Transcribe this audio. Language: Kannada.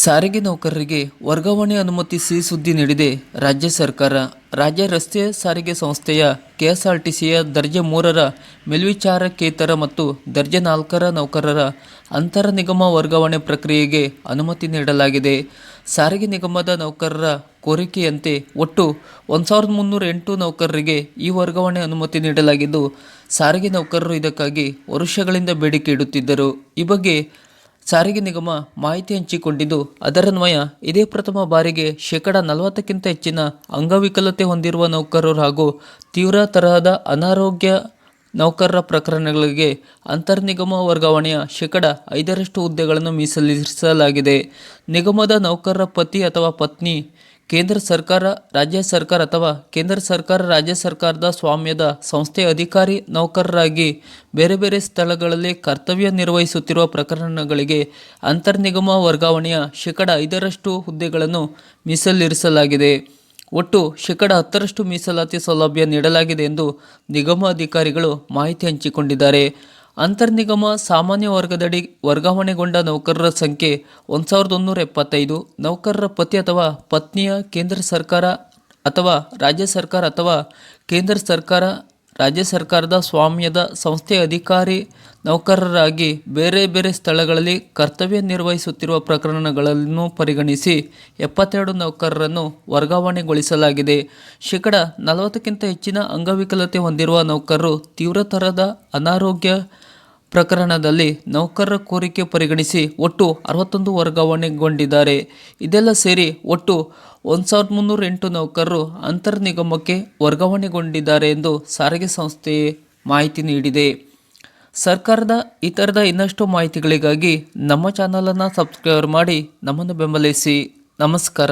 ಸಾರಿಗೆ ನೌಕರರಿಗೆ ವರ್ಗಾವಣೆ ಅನುಮತಿ ಸಿಹಿ ಸುದ್ದಿ ನೀಡಿದೆ ರಾಜ್ಯ ಸರ್ಕಾರ. ರಾಜ್ಯ ರಸ್ತೆ ಸಾರಿಗೆ ಸಂಸ್ಥೆಯ ಕೆಎಸ್ಆರ್ಟಿಸಿಯ ದರ್ಜೆ ಮೂರರ ಮೇಲ್ವಿಚಾರಕೇತರ ಮತ್ತು ದರ್ಜೆ ನಾಲ್ಕರ ನೌಕರರ ಅಂತರ ನಿಗಮ ವರ್ಗಾವಣೆ ಪ್ರಕ್ರಿಯೆಗೆ ಅನುಮತಿ ನೀಡಲಾಗಿದೆ. ಸಾರಿಗೆ ನಿಗಮದ ನೌಕರರ ಕೋರಿಕೆಯಂತೆ ಒಟ್ಟು ಒಂದು ಸಾವಿರದ ಮುನ್ನೂರ ಎಂಟು ನೌಕರರಿಗೆ ಈ ವರ್ಗಾವಣೆ ಅನುಮತಿ ನೀಡಲಾಗಿದ್ದು, ಸಾರಿಗೆ ನೌಕರರು ಇದಕ್ಕಾಗಿ ವರ್ಷಗಳಿಂದ ಬೇಡಿಕೆ ಇಡುತ್ತಿದ್ದರು. ಈ ಬಗ್ಗೆ ಸಾರಿಗೆ ನಿಗಮ ಮಾಹಿತಿ ಹಂಚಿಕೊಂಡಿದ್ದು ಅದರನ್ವಯ ಇದೇ ಪ್ರಥಮ ಬಾರಿಗೆ ಶೇಕಡ ನಲವತ್ತಕ್ಕಿಂತ ಹೆಚ್ಚಿನ ಅಂಗವಿಕಲತೆ ಹೊಂದಿರುವ ನೌಕರರು ಹಾಗೂ ತೀವ್ರ ತರಹದ ಅನಾರೋಗ್ಯ ನೌಕರರ ಪ್ರಕರಣಗಳಿಗೆ ಅಂತರ್ನಿಗಮ ವರ್ಗಾವಣೆಯ ಶೇಕಡ ಐದರಷ್ಟು ಹುದ್ದೆಗಳನ್ನು ಮೀಸಲಿರಿಸಲಾಗಿದೆ. ನಿಗಮದ ನೌಕರರ ಪತಿ ಅಥವಾ ಪತ್ನಿ ಕೇಂದ್ರ ಸರ್ಕಾರ, ರಾಜ್ಯ ಸರ್ಕಾರ ಅಥವಾ ಕೇಂದ್ರ ಸರ್ಕಾರ, ರಾಜ್ಯ ಸರ್ಕಾರದ ಸ್ವಾಮ್ಯದ ಸಂಸ್ಥೆ ಅಧಿಕಾರಿ ನೌಕರರಾಗಿ ಬೇರೆ ಬೇರೆ ಸ್ಥಳಗಳಲ್ಲಿ ಕರ್ತವ್ಯ ನಿರ್ವಹಿಸುತ್ತಿರುವ ಪ್ರಕರಣಗಳಿಗೆ ಅಂತರ್ನಿಗಮ ವರ್ಗಾವಣೆಯ ಶೇಕಡ ಐದರಷ್ಟು ಹುದ್ದೆಗಳನ್ನು ಮೀಸಲಿರಿಸಲಾಗಿದೆ. ಒಟ್ಟು ಶೇಕಡ ಹತ್ತರಷ್ಟು ಮೀಸಲಾತಿ ಸೌಲಭ್ಯ ನೀಡಲಾಗಿದೆ ಎಂದು ನಿಗಮ ಅಧಿಕಾರಿಗಳು ಮಾಹಿತಿ ಹಂಚಿಕೊಂಡಿದ್ದಾರೆ. ಅಂತರ್ನಿಗಮ ಸಾಮಾನ್ಯ ವರ್ಗದಡಿ ವರ್ಗಾವಣೆಗೊಂಡ ನೌಕರರ ಸಂಖ್ಯೆ ಒಂದು ಸಾವಿರದ ಒಂದೂರ ಎಪ್ಪತ್ತೈದು ನೌಕರರ ಪತಿ ಅಥವಾ ಪತ್ನಿಯ ಕೇಂದ್ರ ಸರ್ಕಾರ ಅಥವಾ ರಾಜ್ಯ ಸರ್ಕಾರ ಅಥವಾ ಕೇಂದ್ರ ಸರ್ಕಾರ, ರಾಜ್ಯ ಸರ್ಕಾರದ ಸ್ವಾಮ್ಯದ ಸಂಸ್ಥೆಯ ಅಧಿಕಾರಿ, ನೌಕರರಾಗಿ ಬೇರೆ ಬೇರೆ ಸ್ಥಳಗಳಲ್ಲಿ ಕರ್ತವ್ಯ ನಿರ್ವಹಿಸುತ್ತಿರುವ ಪ್ರಕರಣಗಳನ್ನು ಪರಿಗಣಿಸಿ ಎಪ್ಪತ್ತೆರಡು ನೌಕರರನ್ನು ವರ್ಗಾವಣೆಗೊಳಿಸಲಾಗಿದೆ. ಶೇಕಡ ನಲವತ್ತಕ್ಕಿಂತ ಹೆಚ್ಚಿನ ಅಂಗವಿಕಲತೆ ಹೊಂದಿರುವ ನೌಕರರು ತೀವ್ರತರದ ಅನಾರೋಗ್ಯ ಪ್ರಕರಣದಲ್ಲಿ ನೌಕರರ ಕೋರಿಕೆ ಪರಿಗಣಿಸಿ ಒಟ್ಟು ಅರವತ್ತೊಂದು ವರ್ಗಾವಣೆಗೊಂಡಿದ್ದಾರೆ. ಇದೆಲ್ಲ ಸೇರಿ ಒಟ್ಟು ಒಂದು ಸಾವಿರದ ಮುನ್ನೂರ ಎಂಟು ನೌಕರರು ಅಂತರ್ನಿಗಮಕ್ಕೆ ವರ್ಗಾವಣೆಗೊಂಡಿದ್ದಾರೆ ಎಂದು ಸಾರಿಗೆ ಸಂಸ್ಥೆ ಮಾಹಿತಿ ನೀಡಿದೆ. ಸರ್ಕಾರದ ಈ ಥರದ ಇನ್ನಷ್ಟು ಮಾಹಿತಿಗಳಿಗಾಗಿ ನಮ್ಮ ಚಾನಲನ್ನು ಸಬ್ಸ್ಕ್ರೈಬ್ ಮಾಡಿ ನಮ್ಮನ್ನು ಬೆಂಬಲಿಸಿ. ನಮಸ್ಕಾರ.